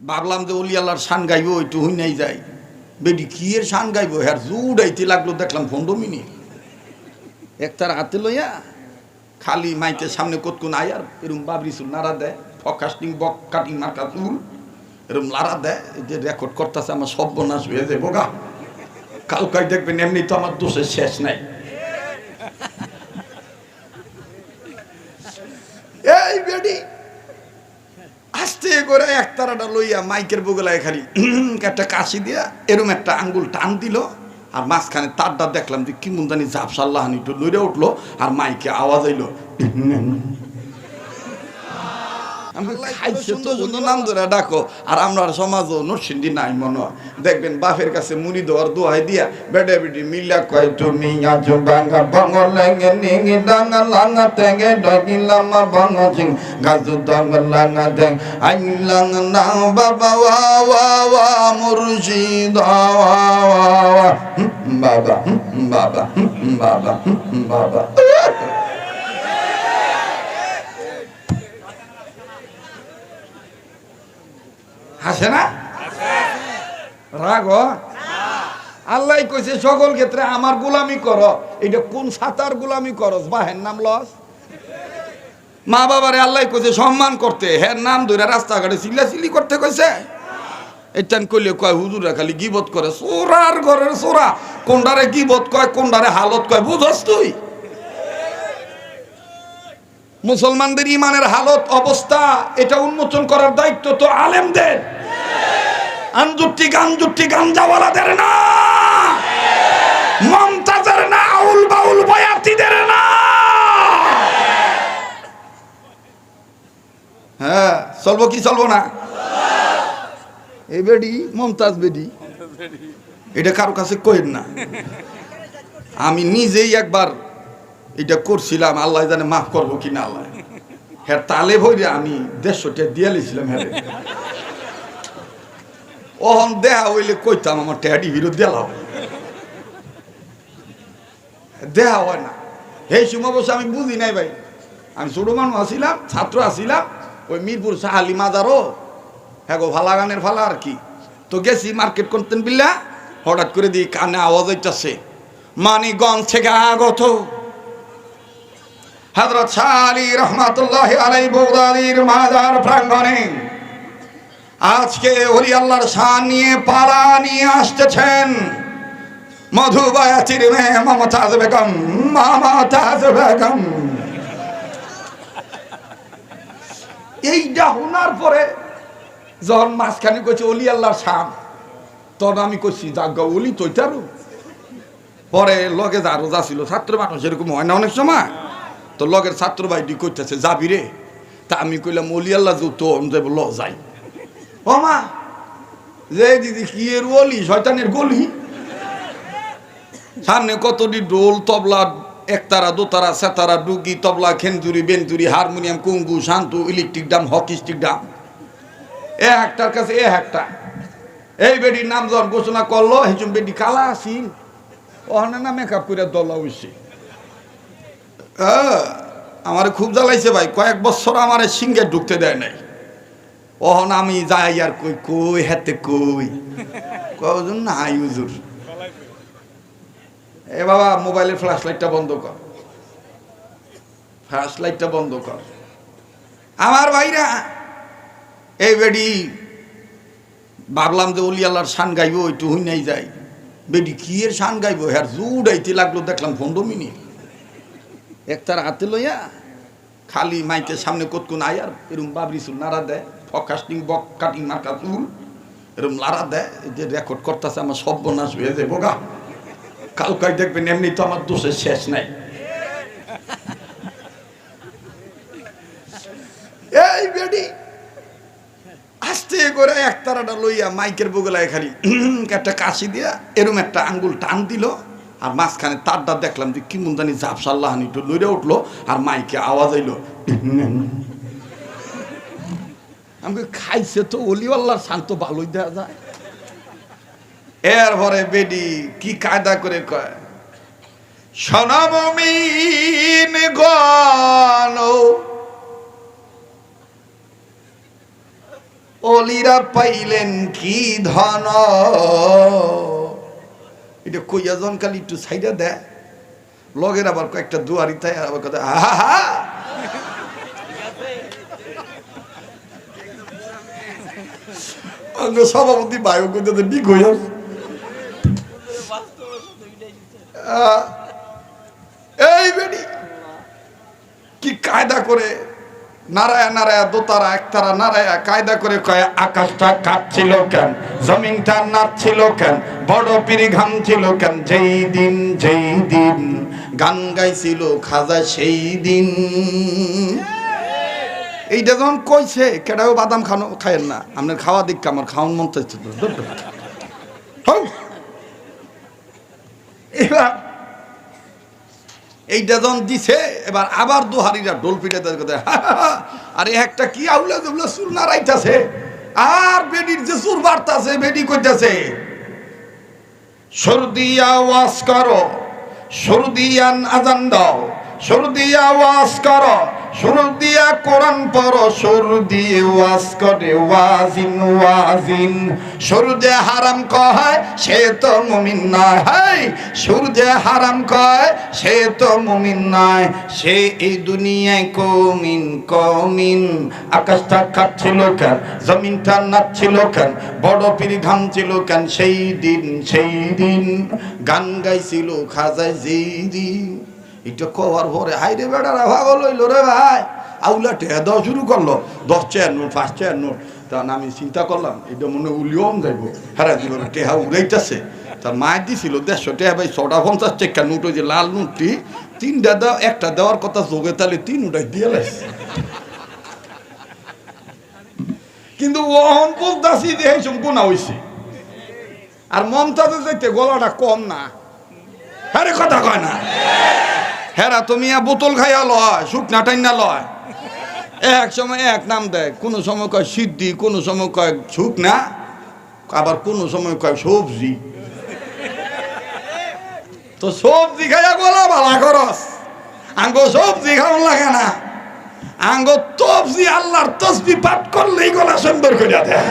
ভাবলাম যে অলি আল্লাহর শান গাইবো, একটু হই নাই যাই। বেডি কি এর শান গাইবো? হ্যার জুড়াইতে লাগল, দেখলাম পনেরো মিনিট। একটার হাতে লইয়া খালি মাইকের সামনে কতক্ষণ আয়ার এরম বাবরি চুল নাড়া দেয় ফকাস্টিং বক কাটিং মার্কা চুল, এরম লাড়া দেয়। যে রেকর্ড করতেছে, আমার সর্বনাশ হয়ে যাব গা। কালকাই দেখবেন এমনি তো আমার দোষের শেষ নাই এই বেডি আস্তে করে এক তারাটা লইয়া মাইকের বগলায় খালি একটা কাশি দিয়া এরম একটা আঙ্গুল টান দিল, আর মাঝখানে তারটা দেখলাম যে কি মুন্দানি ঝাপসাল্লাহানি একটু লইরে উঠল, আর মাইকে আওয়াজ আইলো খাইছে তো অন্য নাম ধরে ডাকো। আর আমরা সমাজও নরসিন্দি নাই মনে দেখবেন বাপের কাছে মুড়ি দেওয়ার দোহাই দিয়া বেডে বেডি মিলা কয় তুমি আজ বাঙ্গা বঙ্গ লেঙ্গে নিঙ্গি ডাঙ্গা লাঙ্গা তেঙ্গে ডগি লামা বঙ্গ সিং গাজু দঙ্গ লাঙ্গা তেং আই লাঙ্গ না বাবা ওয়া ওয়া ওয়া মুর্শিদ ওয়া ওয়া ওয়া বাবা বাবা বাবা বাবা। হাসে না? রাগ? আল্লাহ কইছে, সকল ক্ষেত্রে আমার গোলামি কর। এটা কোন সাতার গোলামি করস বা হের নাম লস? মা বাবারে আল্লাহ কইছে, সম্মান করতে। হের নাম ধরে রাস্তাঘাটে চিল্লাচিল্লি করতে কইছে। এটান কইলে কয়, হুজুরা খালি গিবত করে। সোরার ঘরের সোরা। কোনডারে গিবত কয়, কোনডারে হালত কয়, বুঝস তুই? মুসলমানদের ইমানের হালত অবস্থা এটা উন্মোচন করার দায়িত্ব তো আলেমদের। আঞ্জুটি গাঞ্জুটি গাঞ্জাওয়ালাদের না। মমতাজের না আউল বাউল বয়াতিদের না। হ্যাঁ চলবো কি চলবো না? এই বেডি মমতাজ বেডি। এটা কারও কাছে কইন না। আমি নিজেই একবার এটা করছিলাম, আল্লাহ জানে মাফ করব কি না আল্লাহ। হ্যাঁ তালে ভইরে আমি দেড়শোটা দিয়ে লিছিলাম হ্যাঁ। ওহন দেহা হইলে কইতাম, আমার ট্যাডি হিরো দেলাও দেহা হয় না। এই সময় বসে আমি বুঝি নাই ভাই। আমি ছোট মানুষ আসিলাম ছাত্র আসিলাম ওই মিরপুর সাহালি মাজারও। হ্যাঁ গো ফালা গানের ফালা আর কি। তো গেছি মার্কেট করতেন বিল্লা, হঠাৎ করে দিই কানে আওয়াজ হইতাছে। মানিগঞ্জ থেকে আগত হযরত শালি রহমাতুল্লাহ আলাই বগদাদির মাজার প্রাঙ্গণে আজকে ওলি আল্লাহর শান নিয়ে পালা নিয়ে আসতেছেন মধুবায়াতির মেয়ে মমতাজ বেগম মমতাজ বেগম। এইটা শোনার পরে যখন মাঝখানে কইছে অলি আল্লাহর শান, তখন আমি কইছি যাজ্ঞা অলি তৈতারু। পরে লগে যা ছিল, ছাত্র মানুষ এরকম হয় না অনেক সময়? তো লগের ছাত্র ভাইটি কইতেছে, যাবি রে? তা আমি কইলাম, অলি আল্লাহ যৌ তো ল যাই। ও মা, যে দিদি কি এর অলি? শয়তানের গলি? সামনে কতটি ডোল তবলা, একতারা, দোতারা, সেতারা, ডুগি, তবলা খেনজুরি বেঞ্জুরি, হারমোনিয়াম, কুঙ্গু, শান্তু, electric Dam, hockey stick Dam. এ একটার কাছে এ একটা। এই বেডির নাম যখন ঘোষণা করল হেজুম বেডি, কালা আসিল ওখানে না মেকআপ করে দলা হইছে আমার খুব জ্বালাইছে ভাই। কয়েক বছর আমার সিঙ্গে ঢুকতে দেয় নাই। ওহন আমি যাই আর কই কই হাতে কই? কজন নাই হুজুর। এ বাবা, মোবাইলের ফ্ল্যাশ লাইটটা বন্ধ কর। ফ্ল্যাশ লাইটটা বন্ধ কর। আমার ভাইরা, এই বেডি, ভাবলাম যে অলি আল্লাহর শান গাইবো, একটু হই নাই যাই। বেডি কি এর শান গাইবো? হ্যার জুড়াইতে লাগল, দেখলাম পনেরো মিনিট। একটার হাতে লইয়া খালি মাইকের সামনে কতক্ষণ আয়ার এরম বাবরি চুল নাড়া দেয় ফকাস্টিং বক কাটিং মার্কা চুল এরম লাড়া দেয়। যে রেকর্ড করতেছে আমার সর্বনাশ হয়ে যাব। গা কালকাই দেখবেন এমনি তো আমার দোষের শেষ নাই। এই বেডি আস্তে করে এক তারাটা লইয়া মাইকের বগলায় খালি একটা কাশি দিয়া এরম একটা আঙ্গুল টান দিল। আর মাঝখানে তারটা দেখলাম যে কি মুন্দানি ঝাপসাল্লাহানি একটু লইরে উঠল আর মাইকে আওয়াজ এলো আমি খাইছে তো অলিওয়াল্লার শান্ত ভালোই দেওয়া যায়। এরপরে বেডি কি কায়দা করে কয়, সনমমিন গণ, অলিরা পাইলেন কি ধন? এটা কইয়া জন খালি একটু সাইডা দেয় লগের আবার কয়েকটা দুয়ারি তাই আবার কথা হা হা সভাপতি বায়ু করতে যাবে। আহ, এই বেডি কি কায়দা করে নারায়া নারায়া, দোতারা, একতারা, নারায়া, কায়দা করে কয়, আকাশটা কাঁপছিল কেন? জমিনটা নাচছিল কেন? বড় পিড়ি ঘামছিল কেন? যেই দিন যেই দিন গান গাইছিল খাজা সেই দিন। এইটা যখন কইছে কেটাও বাদাম খানো খায়েন না। আপনার খাওয়া দিক আমার খাওয়ান মন চাইছে। এবার এইটা যখন দিছে, এবার আবার দুহারিরা ডোল পিটে তাদের কথা আরে একটা কি আউলা জুবলা সুর না আর বেডির যে সুর বাড়তাছে, বেডি কইতাছে, সর্দিয়া ওয়াস করো, সর্দিয়ান আজান দাও, সর্দিয়া ওয়াস করো সর্দিয়া কোরআন পড়ো সর্দিয়ে ওয়াজ করে, ওয়াজিন ওয়াজিন। সূর্যে হারাম কয়, সে তো মুমিন নয়। হাই সূর্যে হারাম কয়, সে তো মুমিন নয়। সে এই দুনিয়ায় কমিন কমিন। আকাশটা কাটছিল কেন, জমিনটা নাচছিল কেন, বড় পিড়ি ঘামছিল কেন, সেই দিন সেই দিন। গান গাইছিল খাজায় যেই দিন। এটা কবার পরে হাই রে বেড়ারা ভাগল হইল রে ভাই। আউলা টেহা দেওয়া শুরু করল, দশ চেয়ার নোট, পাঁচ চেয়ার নোট। তখন আমি চিন্তা করলাম, এটা মনে উলিয়ম যাইব। হ্যাঁ দিল টেহা উড়াইতেছে। তার মায়ের দিছিল, দেড়শো টেহা ভাই, ছটা পঞ্চাশ চেকা নোট, ওই যে লাল নোটটি, তিনটা দেওয়া, একটা দেওয়ার কথা যোগে তাহলে তিন উঠাই দিয়ে লাইছে। কিন্তু ওহন বলতাছি যে এই সম্পূর্ণ হয়েছে আর মমতাজে যাইতে গলাটা কম না। আরে কথা কয় না। হেরা, তুমি বোতল খাইয়া লয়, শুকনা টাইনা লয়। এক সময় এক নাম দেয়, কোনো সময় কয় সিদ্ধি, কোনো সময় কয় শুকনা, আবার কোনো সময় কয় সবজি। তো সবজি খাইয়া গলা ভালা খরচ। আঙ্গ সবজি খাওয়ান লাগে না। আঙ্গ তবজি আল্লাহর তসবি পাঠ করলেই গলা সুন্দর করে দেয়।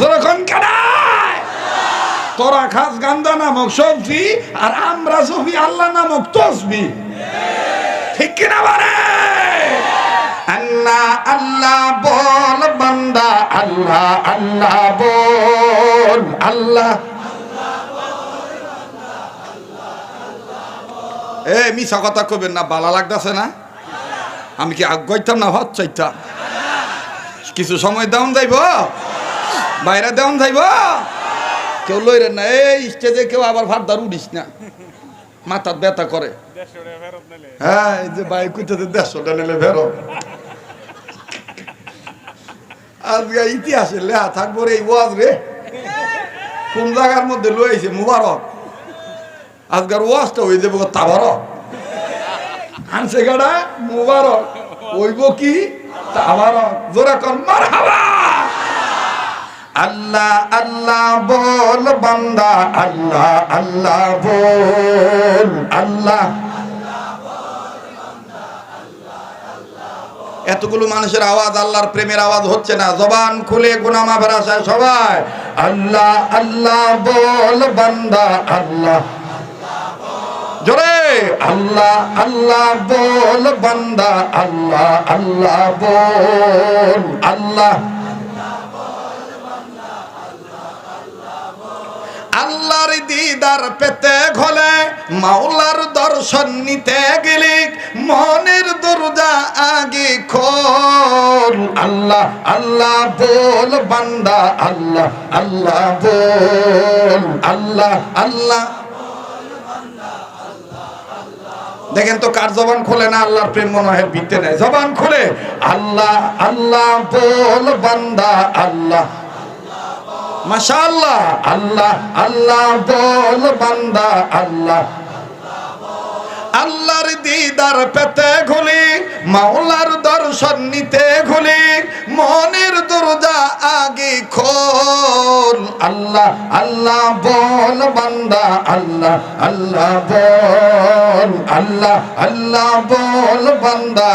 যখন কানায় তোরা খাস গান্দা নামক সবজি, আর আমরা সবি আল্লাহ নামক তসবি। ঠিক কিনা বারে আল্লাহ আল্লাহ বল, বান্দা, আল্লাহ আল্লাহ বল, আল্লাহ। এ মিশা কথা কবেন না, বালা লাগতেছে না? আমি কি আগাইতাম না, ভাত চাইতাম? কিছু সময় দেওয়ান যাইব? বাইরে দেওয়ান যাইব? কেউ লইরেন না, এই স্টেজে কেউ আবার ভাত দার উঠিস না। মাথার ব্যথা করে। হ্যাঁ এই যে বাইক কইতে দেড়শোটা নিলে ফেরো আজকে ইতিহাসে লেহা থাকব রে ওয়াজ রে। কোন জায়গার মধ্যে লইছে মুবারক? আজকার ওয়াজটা হয়ে যাব তাবারক। আনছে গাড়া মুবারক। ওইব কি? তাবারক। জোরা কর মারহাবা! আল্লাহ আল্লাহ বল, বান্দা, আল্লাহ আল্লাহ বল, আল্লাহ। এতগুলো মানুষের আওয়াজ আল্লাহর প্রেমের আওয়াজ হচ্ছে না। জবান খুলে গুনামা ফেরাসায় সবাই। আল্লাহ আল্লাহ বল, বান্দা, আল্লাহ। জোরে। আল্লাহ আল্লাহ বল, বান্দা, আল্লাহ আল্লাহ বল, আল্লাহ। আল্লাহর দিদার পেতে ঘলে, মাওলার দর্শন নিতে গেলে মনের দরজা আগে খোল। আল্লাহ আল্লাহ বল বান্দা, আল্লাহ আল্লাহ বল, আল্লাহ আল্লাহ দেখেন তো কার জবান খোলে না আল্লাহর প্রেম মনে হয় বিতে নেয় জবান খুলে। আল্লাহ আল্লাহ বল বান্দা, আল্লাহ মাশাআল্লাহ, আল্লাহ আল্লাহ বল বান্দা, আল্লাহ। আল্লাহর দিদার পেতে ঘুলি, মাওলার দর্শন নিতে ঘুলি, মনের দরজা আগে খোল। আল্লাহ আল্লাহ বল বান্দা, আল্লাহ আল্লাহ বল, আল্লাহ আল্লাহ বল বান্দা।